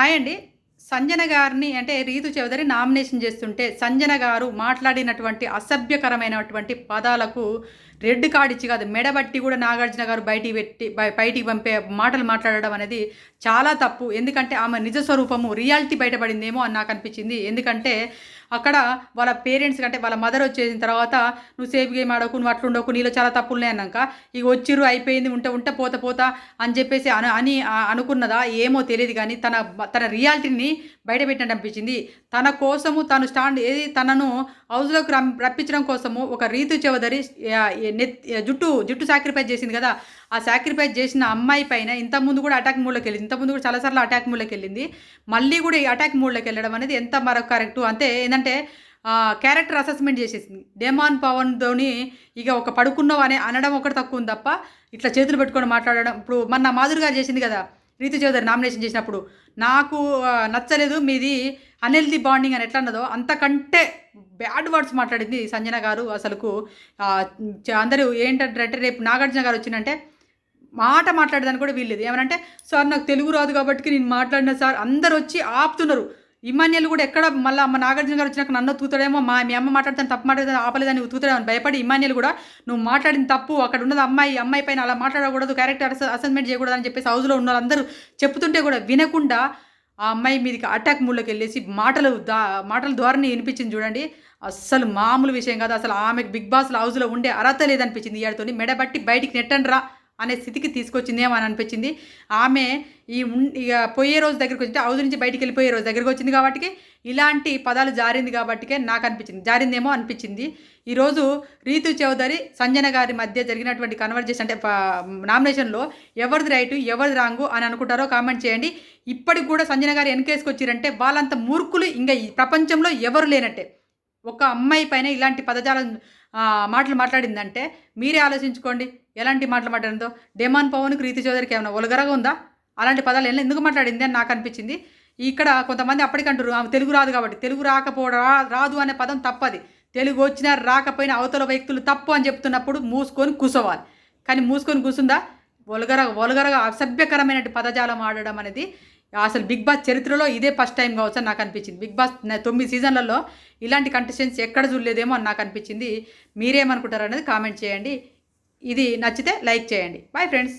Hi అండి. సంజన గారిని అంటే రీతు చౌదరి నామినేషన్ చేస్తుంటే సంజన గారు మాట్లాడినటువంటి అసభ్యకరమైనటువంటి పదాలకు రెడ్ కార్డ్ ఇచ్చి కాదు మెడబట్టి కూడా నాగార్జున గారు బయటికి పెట్టి బయటికి పంపే మాటలు మాట్లాడడం అనేది చాలా తప్పు. ఎందుకంటే ఆమె నిజ స్వరూపము రియాలిటీ బయటపడిందేమో అని నాకు అనిపించింది. ఎందుకంటే అక్కడ వాళ్ళ పేరెంట్స్ కంటే వాళ్ళ మదర్ వచ్చేసిన తర్వాత నువ్వు సేఫ్ గేమ్ ఆడకు నువ్వు అట్లుండకు నీలో చాలా తప్పులు ఉన్నాయి అన్నాక ఇక వచ్చిర్రు అయిపోయింది ఉంటే ఉంటే పోత పోతా అని చెప్పేసి అని అనుకున్నదా ఏమో తెలియదు కానీ తన తన రియాలిటీని బయటపెట్టినట్టు అనిపించింది తన కోసము తను స్టాండ్ ఏది తనను హౌస్లోకి రప్పించడం కోసము ఒక రీతు చౌదరి జుట్టు జుట్టు సాక్రిఫైస్ చేసింది కదా. ఆ సాక్రిఫైస్ చేసిన అమ్మాయి పైన ఇంతకుముందు కూడా అటాక్ మూడ్లోకి వెళ్ళింది. ఇంతకుముందు కూడా చాలాసార్లు అటాక్ మూడ్లోకి వెళ్ళింది. మళ్ళీ కూడా ఈ అటాక్ మూడ్లోకి వెళ్ళడం అనేది ఎంత మరొక కరెక్ట్ అంతే ఏంటంటే క్యారెక్టర్ అసెస్మెంట్ చేసేసింది. డేమాన్ పవన్ ధోని ఇక ఒక పడుకున్నావు అనే అనడం ఒకటి తక్కువ ఉంది తప్ప ఇట్లా చేతులు పెట్టుకొని మాట్లాడడం. ఇప్పుడు మన మాధురిగా చేసింది కదా రీతు చౌదరి నామినేషన్ చేసినప్పుడు నాకు నచ్చలేదు మీది అన్హెల్దీ బాండింగ్ అని ఎట్లా అన్నదో అంతకంటే బ్యాడ్ వర్డ్స్ మాట్లాడింది సంజన గారు అసలుకు. అందరూ ఏంటంటే రేపు నాగార్జున గారు వచ్చిందంటే మాట మాట్లాడడానికి కూడా వీల్లేదు. ఏమనంటే సార్ నాకు తెలుగు రాదు కాబట్టి నేను మాట్లాడిన సార్ అందరు వచ్చి ఆపుతున్నారు. ఇమాన్యులు కూడా ఎక్కడ మళ్ళీ అమ్మ నాగార్జున గారు వచ్చినాక నన్ను తూతాడేమో మా మీ అమ్మ మాట్లాడతాను తప్పు మాట్లాడతాను ఆపలేదని తూతాడేమో భయపడి ఇమాన్యులు కూడా నువ్వు మాట్లాడిన తప్పు అక్కడ ఉన్నది అమ్మాయి అమ్మాయి పైన అలా మాట్లాడకూడదు క్యారెక్టర్ అసెస్మెంట్ చేయకూడదు అని చెప్పేసి హౌస్లో ఉన్న వాళ్ళందరూ చెప్తుంటే కూడా వినకుండా ఆ అమ్మాయి మీదకి అటాక్ మూడ్లోకి వెళ్ళేసి మాటలు దా మాటల ధోరణి వినిపించింది చూడండి. అస్సలు మామూలు విషయం కాదు. అసలు ఆమెకు బిగ్ బాస్ హౌస్లో ఉండే అర్హత లేదనిపించింది ఇయాడితోని మెడబట్టి బయటికి నెట్టండి రా. అనే స్థితికి తీసుకొచ్చిందేమో అని అనిపించింది. ఆమె ఈ ఇక పోయే రోజు దగ్గరికి వచ్చింది హౌస్ నుంచి బయటికి వెళ్ళిపోయే రోజు దగ్గరికి వచ్చింది కాబట్టి ఇలాంటి పదాలు జారింది కాబట్టికే నాకు అనిపించింది. జారిందేమో అనిపించింది. ఈరోజు రీతు చౌదరి సంజన గారి మధ్య జరిగినటువంటి కన్వర్జేషన్ అంటే నామినేషన్లో ఎవరిది రైటు ఎవరిది రాంగు అని అనుకుంటారో కామెంట్ చేయండి. ఇప్పటికి కూడా సంజన గారు వెనకేసుకు వచ్చిరంటే వాళ్ళంత మూర్ఖులు ఇంకా ఈ ప్రపంచంలో ఎవరు లేనట్టే. ఒక అమ్మాయి పైన ఇలాంటి పదజాలం మాటలు మాట్లాడిందంటే మీరే ఆలోచించుకోండి. ఎలాంటి మాటలు మాట్లాడిందో? డేమాన్ పవన్కి రీతి చౌదరికి ఏమైనా ఒలగరగా ఉందా? అలాంటి పదాలు ఎలా- ఎందుకు మాట్లాడింది అని నాకు అనిపించింది. ఇక్కడ కొంతమంది అప్పటికంటారు ఆమె తెలుగు రాదు కాబట్టి తెలుగు రాకపోవడం రాదు అనే పదం తప్పది. తెలుగు వచ్చినా రాకపోయినా అవతల వ్యక్తులు తప్పు అని చెప్తున్నప్పుడు మూసుకొని కూసోవాలి. కానీ మూసుకొని కూసుందా? ఒలగర ఒలగరగా అసభ్యకరమైన పదజాలం ఆడడం అనేది అసలు బిగ్ బాస్ చరిత్రలో ఇదే ఫస్ట్ టైం కావచ్చు అని నాకు అనిపించింది. బిగ్ బాస్ తొమ్మిది సీజన్లలో ఇలాంటి కంటెస్టెంట్స్ ఎక్కడ చూడలేదేమో అని నాకు అనిపించింది. మీరేమనుకుంటారు అనేది కామెంట్ చేయండి. ఇది నచ్చితే లైక్ చేయండి. Bye friends